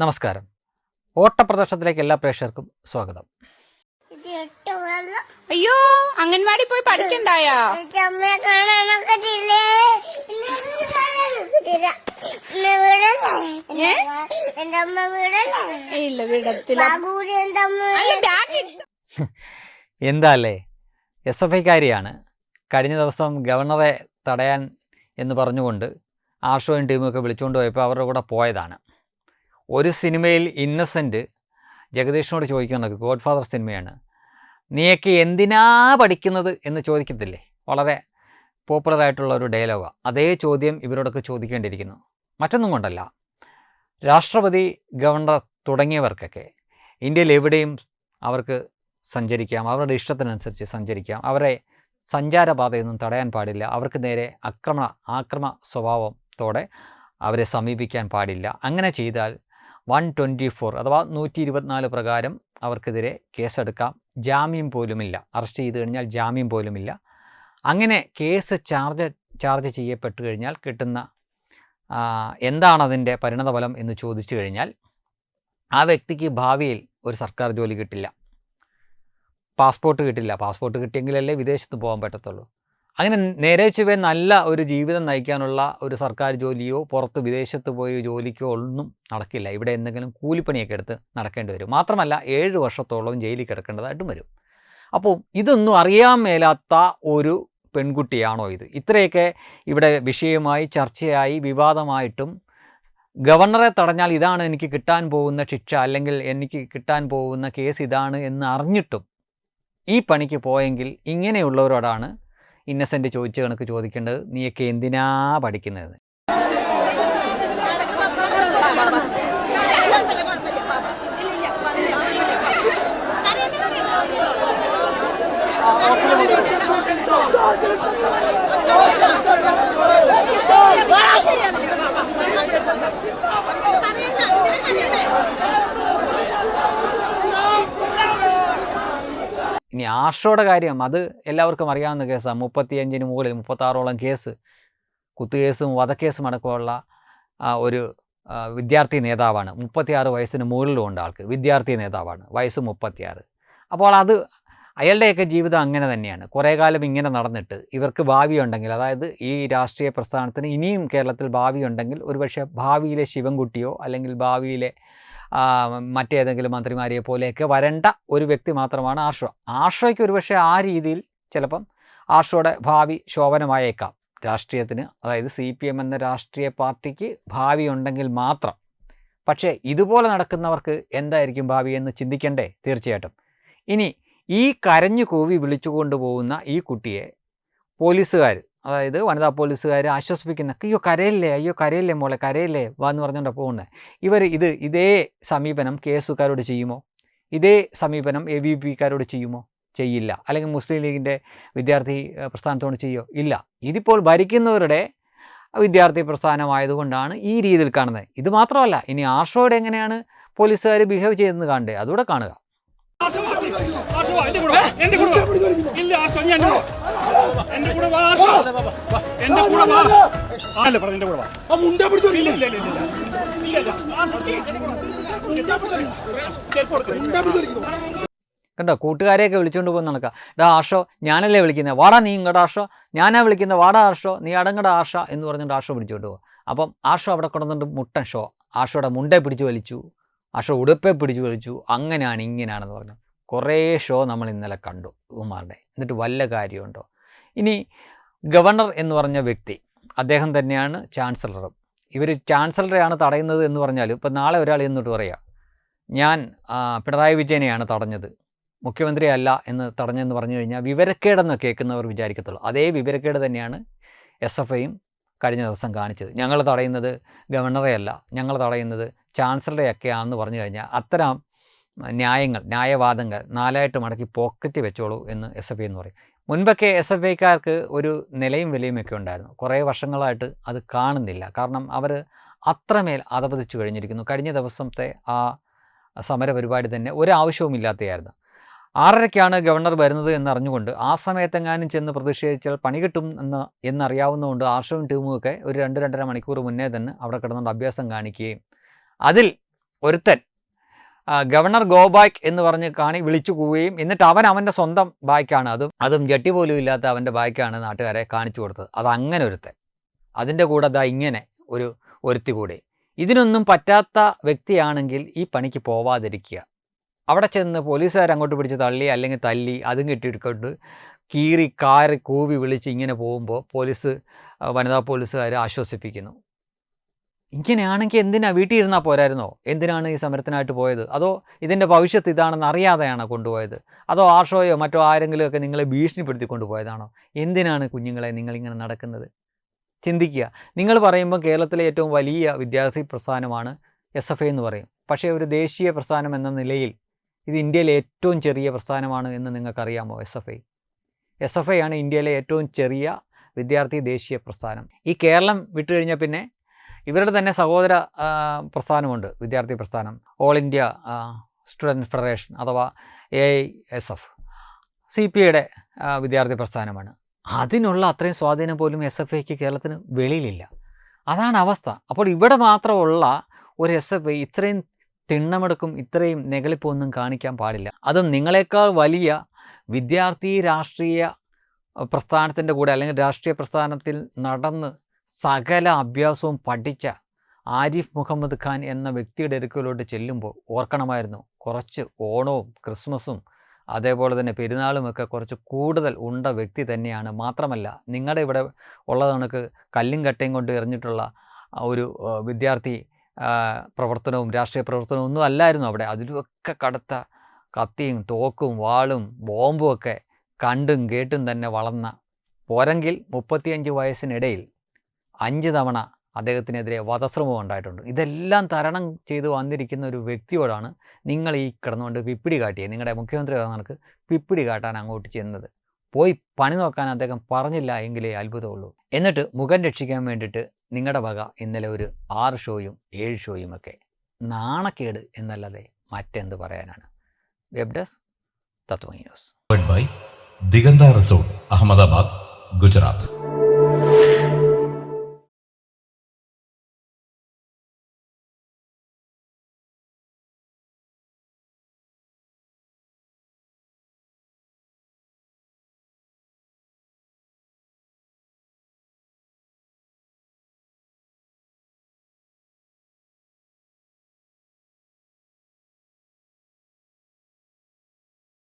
നമസ്കാരം. ഓട്ടപ്രദർശനത്തിലേക്ക് എല്ലാ പ്രേക്ഷകർക്കും സ്വാഗതം. അയ്യോ അംഗൻവാടി പോയി പഠിക്കണ്ടായോ? ഇല്ല വിടത്തില്ല. ബാബുവിനെ എന്റെ അമ്മ അല്ല ബാഗ് എന്താ അല്ലേ എസ് എഫ് ഐക്കാരിയാണ് കഴിഞ്ഞ ദിവസം ഗവർണറെ തടയാൻ എന്ന് പറഞ്ഞുകൊണ്ട് ആർഷോയും ടീമൊക്കെ വിളിച്ചുകൊണ്ട് പോയപ്പോൾ അവരുടെ കൂടെ പോയതാണ്. ഒരു സിനിമയിൽ ഇന്നസെന്റ് ജഗദീഷിനോട് ചോദിക്കുന്നത് ഗോഡ് ഫാദർ സിനിമയാണ്. നീയൊക്കെ എന്തിനാ പഠിക്കുന്നത് എന്ന് ചോദിക്കത്തില്ലേ? വളരെ പോപ്പുലറായിട്ടുള്ള ഒരു ഡയലോഗാണ് അതേ ചോദ്യം ഇവരോടൊക്കെ ചോദിക്കേണ്ടിയിരിക്കുന്നു. മറ്റൊന്നും കൊണ്ടല്ല. രാഷ്ട്രപതി ഗവർണർ തുടങ്ങിയവർക്കൊക്കെ ഇന്ത്യയിൽ എവിടെയും അവർക്ക് സഞ്ചരിക്കാം അവരുടെ ഇഷ്ടത്തിനനുസരിച്ച് സഞ്ചരിക്കാം. അവരെ സഞ്ചാരപാതയൊന്നും തടയാൻ പാടില്ല. അവർക്ക് നേരെ ആക്രമണ ആക്രമ സ്വഭാവത്തോടെ അവരെ സമീപിക്കാൻ പാടില്ല. അങ്ങനെ ചെയ്താൽ വൺ ട്വന്റി ഫോർ അഥവാ നൂറ്റി ഇരുപത്തിനാല് പ്രകാരം അവർക്കെതിരെ കേസെടുക്കാം. ജാമ്യം പോലുമില്ല. അറസ്റ്റ് ചെയ്ത് കഴിഞ്ഞാൽ ജാമ്യം പോലുമില്ല. അങ്ങനെ കേസ് ചാർജ് ചാർജ് ചെയ്യപ്പെട്ടു കഴിഞ്ഞാൽ കിട്ടുന്ന എന്താണതിന്റെ പരിണതഫലം എന്ന് ചോദിച്ചു കഴിഞ്ഞാൽ ആ വ്യക്തിക്ക് ഭാവിയിൽ ഒരു സർക്കാർ ജോലി കിട്ടില്ല. പാസ്പോർട്ട് കിട്ടില്ല. പാസ്പോർട്ട് കിട്ടിയെങ്കിലല്ലേ വിദേശത്ത് പോകാൻ പറ്റത്തുള്ളൂ. അങ്ങനെ നേരെ ചുവേ നല്ല ഒരു ജീവിതം നയിക്കാനുള്ള ഒരു സർക്കാർ ജോലിയോ പുറത്ത് വിദേശത്ത് പോയി ജോലിക്കോ ഒന്നും നടക്കില്ല. ഇവിടെ എന്തെങ്കിലും കൂലിപ്പണിയൊക്കെ എടുത്ത് നടക്കേണ്ടി വരും. മാത്രമല്ല ഏഴ് വർഷത്തോളം ജയിലിൽ കിടക്കേണ്ടതായിട്ടും വരും. അപ്പോൾ ഇതൊന്നും അറിയാൻ മേലാത്ത ഒരു പെൺകുട്ടിയാണോ ഇത്? ഇത്രയൊക്കെ ഇവിടെ വിഷയമായി ചർച്ചയായി വിവാദമായിട്ടും ഗവർണറെ തടഞ്ഞാൽ ഇതാണ് എനിക്ക് കിട്ടാൻ പോകുന്ന ശിക്ഷ അല്ലെങ്കിൽ എനിക്ക് കിട്ടാൻ പോകുന്ന കേസ് ഇതാണ് എന്ന് അറിഞ്ഞിട്ടും ഈ പണിക്ക് പോയെങ്കിൽ ഇങ്ങനെയുള്ളവരോടാണ് ഇന്നസെന്റ് ചോദിച്ച കണക്ക് ചോദിക്കേണ്ടത് നീയൊക്കെ എന്തിനാ പഠിക്കുന്നത് ഇനി ആർഷോയുടെ കാര്യം. അത് എല്ലാവർക്കും അറിയാവുന്ന കേസാണ് മുപ്പത്തിയഞ്ചിന് മുകളിൽ മുപ്പത്താറോളം കേസ് കുത്തുകേസും വധക്കേസും അടക്കമുള്ള ഒരു വിദ്യാർത്ഥി നേതാവാണ്. മുപ്പത്തിയാറ് വയസ്സിന് മുകളിലുണ്ട് ആൾക്ക്. വിദ്യാർത്ഥി നേതാവാണ്. വയസ്സ് മുപ്പത്തിയാറ്. അപ്പോൾ അത് അയാളുടെയൊക്കെ ജീവിതം അങ്ങനെ തന്നെയാണ്. കുറേ കാലം ഇങ്ങനെ നടന്നിട്ട് ഇവർക്ക് ഭാവി ഉണ്ടെങ്കിൽ അതായത് ഈ രാഷ്ട്രീയ പ്രസ്ഥാനത്തിന് ഇനിയും കേരളത്തിൽ ഭാവി ഉണ്ടെങ്കിൽ ഒരുപക്ഷെ ഭാവിയിലെ ശിവൻകുട്ടിയോ അല്ലെങ്കിൽ ഭാവിയിലെ മറ്റേതെങ്കിലും മന്ത്രിമാരെ പോലെയൊക്കെ വരേണ്ട ഒരു വ്യക്തി മാത്രമാണ് ആർഷോ ആർഷോയ്ക്ക് ഒരുപക്ഷെ ആ രീതിയിൽ ചിലപ്പം ആഷോയുടെ ഭാവി ശോഭനമായേക്കാം. രാഷ്ട്രീയത്തിന് അതായത് സി പി എം എന്ന രാഷ്ട്രീയ പാർട്ടിക്ക് ഭാവി ഉണ്ടെങ്കിൽ മാത്രം. പക്ഷേ ഇതുപോലെ നടക്കുന്നവർക്ക് എന്തായിരിക്കും ഭാവി എന്ന് ചിന്തിക്കണ്ടേ? തീർച്ചയായിട്ടും. ഇനി ഈ കരഞ്ഞു കൂവി വിളിച്ചു കൊണ്ടുപോകുന്ന ഈ കുട്ടിയെ പോലീസുകാർ അതായത് വനിതാ പോലീസുകാർ ആശ്വസിപ്പിക്കുന്ന അയ്യോ കരയില്ലേ അയ്യോ കരയില്ലേ മോളെ കരയില്ലേ വാ എന്ന് പറഞ്ഞുകൊണ്ടാണ് പോകുന്നത് ഇവർ ഇത് ഇതേ സമീപനം കെ ചെയ്യുമോ ഇതേ സമീപനം എ ബി പിക്കാരോട് ചെയ്യുമോ ചെയ്യില്ല അല്ലെങ്കിൽ മുസ്ലിം ലീഗിന്റെ വിദ്യാർത്ഥി പ്രസ്ഥാനത്തോട് ചെയ്യോ ഇല്ല ഇതിപ്പോൾ ഭരിക്കുന്നവരുടെ വിദ്യാർത്ഥി പ്രസ്ഥാനമായതുകൊണ്ടാണ് ഈ രീതിയിൽ കാണുന്നത് ഇത് മാത്രമല്ല ഇനി ആർഷോയുടെ എങ്ങനെയാണ് പോലീസുകാർ ബിഹേവ് ചെയ്തെന്ന് കാണണ്ടേ അതുകൂടെ കാണുക എന്റെ കൂടെ വാ, എന്റെ കൂടെ വാ. എന്റെ കൂടെ വാ. അല്ല പറഞ്ഞു എന്റെ കൂടെ ഇല്ല ഇല്ല ഇല്ല ഇല്ല. കണ്ടോ കൂട്ടുകാരെയൊക്കെ വിളിച്ചുകൊണ്ട് പോകുന്ന നടക്കുക ഡാ ആഷോ ഞാനല്ലേ വിളിക്കുന്നത് വാടാ നീ ഇങ്ങടാ ആഷോ. ഞാനാ വിളിക്കുന്നത് വാടാ ആഷോ. നീ അടങ്ങട ആഷ എന്ന് പറഞ്ഞുകൊണ്ട് ആഷോ പിടിച്ചുകൊണ്ട് പോകും അപ്പം ആഷോ അവിടെ കൊണ്ടുവന്നിട്ട് മുട്ടൻ ഷോ. ആഷോയുടെ മുണ്ടേ പിടിച്ച് വലിച്ചു. ആഷോ ഉടുപ്പെ പിടിച്ച് വലിച്ചു. അങ്ങനെയാണ് ഇങ്ങനെയാണെന്ന് പറഞ്ഞു. കുറേ ഷോ നമ്മൾ ഇന്നലെ കണ്ടു ഉമാറുടെ എന്നിട്ട് വല്ല കാര്യമുണ്ടോ? ഇനി ഗവർണർ എന്ന് പറഞ്ഞ വ്യക്തി അദ്ദേഹം തന്നെയാണ് ചാൻസലറും. ഇവർ ചാൻസലറെയാണ് തടയുന്നത് എന്ന് പറഞ്ഞാൽ ഇപ്പോൾ നാളെ ഒരാൾ എന്നിട്ട് പറയുക ഞാൻ പിണറായി വിജയനെയാണ് തടഞ്ഞത്. മുഖ്യമന്ത്രി അല്ല എന്ന് തടഞ്ഞെന്ന് പറഞ്ഞു കഴിഞ്ഞാൽ വിവരക്കേടെന്ന് കേൾക്കുന്നവർ വിചാരിക്കത്തുള്ളൂ. അതേ വിവരക്കേട് തന്നെയാണ് എസ് എഫ് ഐയും കഴിഞ്ഞ ദിവസം കാണിച്ചത്. ഞങ്ങൾ തടയുന്നത് ഗവർണറെയല്ല. ഞങ്ങൾ തടയുന്നത് ചാൻസലറെയൊക്കെയാണെന്ന് പറഞ്ഞു കഴിഞ്ഞാൽ അത്തരം ന്യായങ്ങൾ ന്യായവാദങ്ങൾ നാലായിട്ട് മടക്കി പോക്കറ്റ് വെച്ചോളൂ എന്ന് എസ് എഫ് ഐ എന്ന് പറയും. മുൻപൊക്കെ എസ് എഫ് ഐക്കാർക്ക് ഒരു നിലയും വിലയും ഒക്കെ ഉണ്ടായിരുന്നു. കുറേ വർഷങ്ങളായിട്ട് അത് കാണുന്നില്ല. കാരണം അവർ അത്രമേൽ അതപതിച്ചു കഴിഞ്ഞിരിക്കുന്നു. കഴിഞ്ഞ ദിവസത്തെ ആ സമര പരിപാടി തന്നെ ഒരാവശ്യവും ഇല്ലാത്തയായിരുന്നു ആറരയ്ക്കാണ് ഗവർണർ വരുന്നത് എന്നറിഞ്ഞുകൊണ്ട് ആ സമയത്തെങ്ങാനും ചെന്ന് പ്രതിഷേധിച്ചാൽ പണി കിട്ടും എന്ന് എന്നറിയാവുന്നതുകൊണ്ട് ആർഷവും ടീമും ഒക്കെ ഒരു രണ്ട് രണ്ടര മണിക്കൂർ മുന്നേ തന്നെ അവിടെ കിടന്നുകൊണ്ട് അഭ്യാസം കാണിക്കുകയും അതിൽ ഒരുത്തൻ ഗവർണർ ഗോ ബാക്ക് എന്ന് പറഞ്ഞ് കാണി വിളിച്ചു പോവുകയും എന്നിട്ട് അവൻ അവന്റെ സ്വന്തം ബായ്ക്കാണ്. അതും അതും ജട്ടി പോലും ഇല്ലാത്ത അവന്റെ ബായ്ക്കാണ് നാട്ടുകാരെ കാണിച്ചു കൊടുത്തത്. അത് അങ്ങനെ ഒരുത്തൻ. അതിന്റെ കൂടെ അതാ ഇങ്ങനെ ഒരു ഒരുത്തി കൂടി. ഇതിനൊന്നും പറ്റാത്ത വ്യക്തിയാണെങ്കിൽ ഈ പണിക്ക് പോവാതിരിക്കുക. അവിടെ ചെന്ന് പോലീസുകാർ അങ്ങോട്ട് പിടിച്ച് തള്ളി അല്ലെങ്കിൽ തല്ലി അതും കെട്ടിയെടുക്കൊണ്ട് കീറി കാറി കൂവി വിളിച്ച് ഇങ്ങനെ പോകുമ്പോൾ പോലീസ് വനിതാ പോലീസുകാർ ആശ്വസിപ്പിക്കുന്നു. ഇങ്ങനെയാണെങ്കിൽ എന്തിനാ വീട്ടിൽ ഇരുന്നാൽ പോരായിരുന്നോ? എന്തിനാണ് ഈ സമരത്തിനായിട്ട് പോയത്? അതോ ഇതിന്റെ ഭവിഷ്യത്ത് ഇതാണെന്ന് അറിയാതെയാണോ കൊണ്ടുപോയത്? അതോ ആർഷോയോ മറ്റോ ആരെങ്കിലും ഒക്കെ നിങ്ങളെ ഭീഷണിപ്പെടുത്തി കൊണ്ടുപോയതാണോ? എന്തിനാണ് കുഞ്ഞുങ്ങളെ നിങ്ങളിങ്ങനെ നടക്കുന്നത്? ചിന്തിക്കുക. നിങ്ങൾ പറയുമ്പോൾ കേരളത്തിലെ ഏറ്റവും വലിയ വിദ്യാർത്ഥി പ്രസ്ഥാനമാണ് എസ് എഫ് ഐ എന്ന് പറയും. പക്ഷേ ഒരു ദേശീയ പ്രസ്ഥാനം എന്ന നിലയിൽ ഇത് ഇന്ത്യയിലെ ഏറ്റവും ചെറിയ പ്രസ്ഥാനമാണ് എന്ന് നിങ്ങൾക്കറിയാമോ S F I S F I ആണ് ഇന്ത്യയിലെ ഏറ്റവും ചെറിയ വിദ്യാർത്ഥി ദേശീയ പ്രസ്ഥാനം. ഈ കേരളം വിട്ടുകഴിഞ്ഞാൽ പിന്നെ ഇവരുടെ തന്നെ സഹോദര പ്രസ്ഥാനമുണ്ട്. വിദ്യാർത്ഥി പ്രസ്ഥാനം. ഓൾ ഇന്ത്യ സ്റ്റുഡന്റ് ഫെഡറേഷൻ അഥവാ A I S F C P ഐയുടെ വിദ്യാർത്ഥി പ്രസ്ഥാനമാണ്. അതിനുള്ള അത്രയും സ്വാധീനം പോലും എസ് എഫ് ഐക്ക് കേരളത്തിന് വെളിയിലില്ല. അതാണ് അവസ്ഥ. അപ്പോൾ ഇവിടെ മാത്രമുള്ള ഒരു എസ് എഫ് ഐ ഇത്രയും തിണ്ണമെടുക്കും ഇത്രയും നെകളിപ്പൊന്നും കാണിക്കാൻ പാടില്ല. അതും നിങ്ങളെക്കാൾ വലിയ വിദ്യാർത്ഥി രാഷ്ട്രീയ പ്രസ്ഥാനത്തിന്റെ കൂടെ അല്ലെങ്കിൽ രാഷ്ട്രീയ പ്രസ്ഥാനത്തിൽ നടന്ന് സകല അഭ്യാസവും പഠിച്ച ആരിഫ് മുഹമ്മദ് ഖാൻ എന്ന വ്യക്തിയുടെ അടുക്കലോട്ട് ചെല്ലുമ്പോൾ ഓർക്കണമായിരുന്നു. കുറച്ച് ഓണവും ക്രിസ്മസും അതേപോലെ തന്നെ പെരുന്നാളുമൊക്കെ കുറച്ച് കൂടുതൽ ഉണ്ട വ്യക്തി തന്നെയാണ്. മാത്രമല്ല നിങ്ങളുടെ ഇവിടെ ഉള്ളത് കണക്ക് കല്ലും കട്ടയും കൊണ്ട് എറിഞ്ഞിട്ടുള്ള ഒരു വിദ്യാർത്ഥി പ്രവർത്തനവും രാഷ്ട്രീയ പ്രവർത്തനവും ഒന്നും അല്ലായിരുന്നു അവിടെ. അതിലുമൊക്കെ കടുത്ത കത്തിയും തോക്കും വാളും ബോംബും ഒക്കെ കണ്ടും കേട്ടും തന്നെ വളർന്ന പോരെങ്കിൽ മുപ്പത്തിയഞ്ച് വയസ്സിനിടയിൽ അഞ്ച് തവണ അദ്ദേഹത്തിനെതിരെ വധശ്രമം ഉണ്ടായിട്ടുണ്ട്. ഇതെല്ലാം തരണം ചെയ്തു വന്നിരിക്കുന്ന ഒരു വ്യക്തിയോടാണ് നിങ്ങൾ ഈ കിടന്നുകൊണ്ട് പിപ്പിടി കാട്ടിയത് നിങ്ങളുടെ മുഖ്യമന്ത്രി കണക്ക് പിപ്പിടി കാട്ടാൻ അങ്ങോട്ട് ചെന്നത്. പോയി പണി നോക്കാൻ അദ്ദേഹം പറഞ്ഞില്ല എങ്കിലേ അത്ഭുതമുള്ളൂ. എന്നിട്ട് മുഖം രക്ഷിക്കാൻ വേണ്ടിയിട്ട് നിങ്ങളുടെ വക ഇന്നലെ ഒരു ആറ് ഷോയും ഏഴ് ഷോയും ഒക്കെ നാണക്കേട് എന്നല്ലാതെ മറ്റെന്ത് പറയാനാണ്? Web desk Tattva news. By Diganta resort Ahmedabad Gujarat.